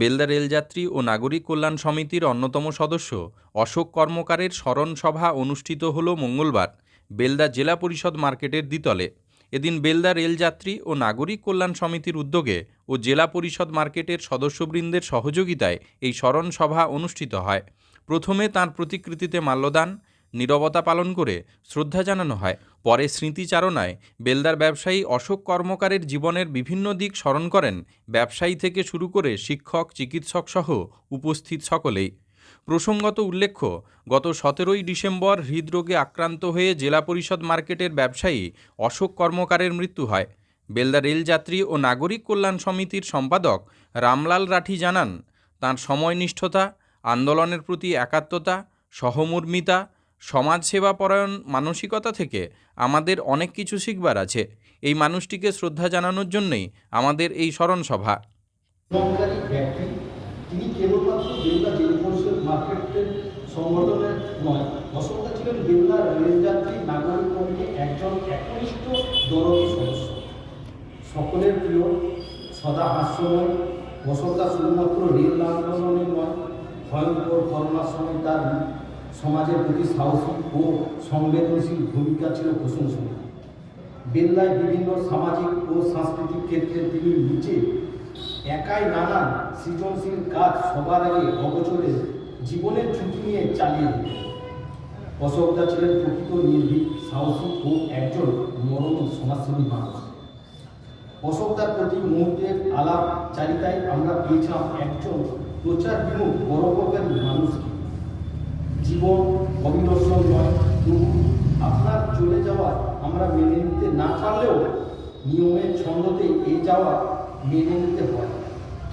বেলদা রেলযাত্রী ও নাগরিক কল্যাণ সমিতির অন্যতম সদস্য অশোক কর্মকারের স্মরণ সভা অনুষ্ঠিত হল মঙ্গলবার বেলদা জেলা পরিষদ মার্কেটের দ্বিতলে। এদিন বেলদা রেলযাত্রী ও নাগরিক কল্যাণ সমিতির উদ্যোগে ও জেলা পরিষদ মার্কেটের সদস্যবৃন্দের সহযোগিতায় এই স্মরণ সভা অনুষ্ঠিত হয়। প্রথমে তাঁর প্রতিকৃতিতে মাল্যদান, নীরবতা পালন করে শ্রদ্ধা জানানো হয়। পরে স্মৃতিচারণায় বেলদার ব্যবসায়ী অশোক কর্মকারের জীবনের বিভিন্ন দিক স্মরণ করেন ব্যবসায়ী থেকে শুরু করে শিক্ষক, চিকিৎসক সহ উপস্থিত সকলেই। প্রসঙ্গত উল্লেখ্য, গত সতেরোই ডিসেম্বর হৃদরোগে আক্রান্ত হয়ে জেলা পরিষদ মার্কেটের ব্যবসায়ী অশোক কর্মকারের মৃত্যু হয়। বেলদা রেলযাত্রী ও নাগরিক কল্যাণ সমিতির সম্পাদক রামলাল রাঠি জানান, তাঁর সময়নিষ্ঠতা, আন্দোলনের প্রতি একাত্মতা, সহমর্মিতা সমাজসেবাপরায়ণ মানসিকতা থেকে আমাদের অনেক কিছু শিখবার আছে। এই মানুষটিকে শ্রদ্ধা জানানোর জন্যই আমাদের এই স্মরণ সভা সকলের প্রিয় সদা হাস্যময় অশোকা শুধুমাত্র রেল আন্দোলনের নয়, ভয়ঙ্কর করোনার সময় তার সমাজের প্রতি সাহসী ও সংবেদনশীল ভূমিকা ছিল প্রশংসনীয়। বেল্লায় বিভিন্ন সামাজিক ও সাংস্কৃতিক ক্ষেত্রে তিনি নিচে একাই নানান সৃজনশীল কাজ সবার আগে অবচরে জীবনের ঝুঁকি নিয়ে চালিয়ে যেতেন। অশোকদা ছিলেন প্রকৃত নির্ভীক, সাহসী ও একজন মরণ সমাজসেবী মানুষ। অশোকদার প্রতি মুহূর্তের আলাপ চারিতায় আমরা পেয়েছিলাম একজন প্রচার বিমুখ পরোপকারী মানুষকে আমরা মেনে নিতে না পারলেও নিয়মের ছন্দতে এ যাওয়া মেনে নিতে হয়।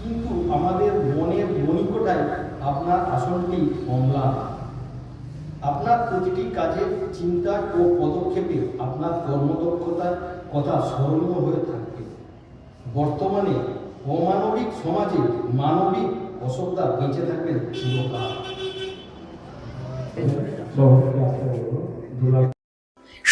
কিন্তু আমাদের মনের মণিকোটায় আপনার আসনটি অম্লান। আপনার প্রতিটি কাজের চিন্তা ও পদক্ষেপে আপনার কর্মদক্ষতার কথা স্মরণীয় হয়ে থাকবে। বর্তমানে অমানবিক সমাজে মানবিক অসভ্যতা বেঁচে থাকবেন চিরকাল।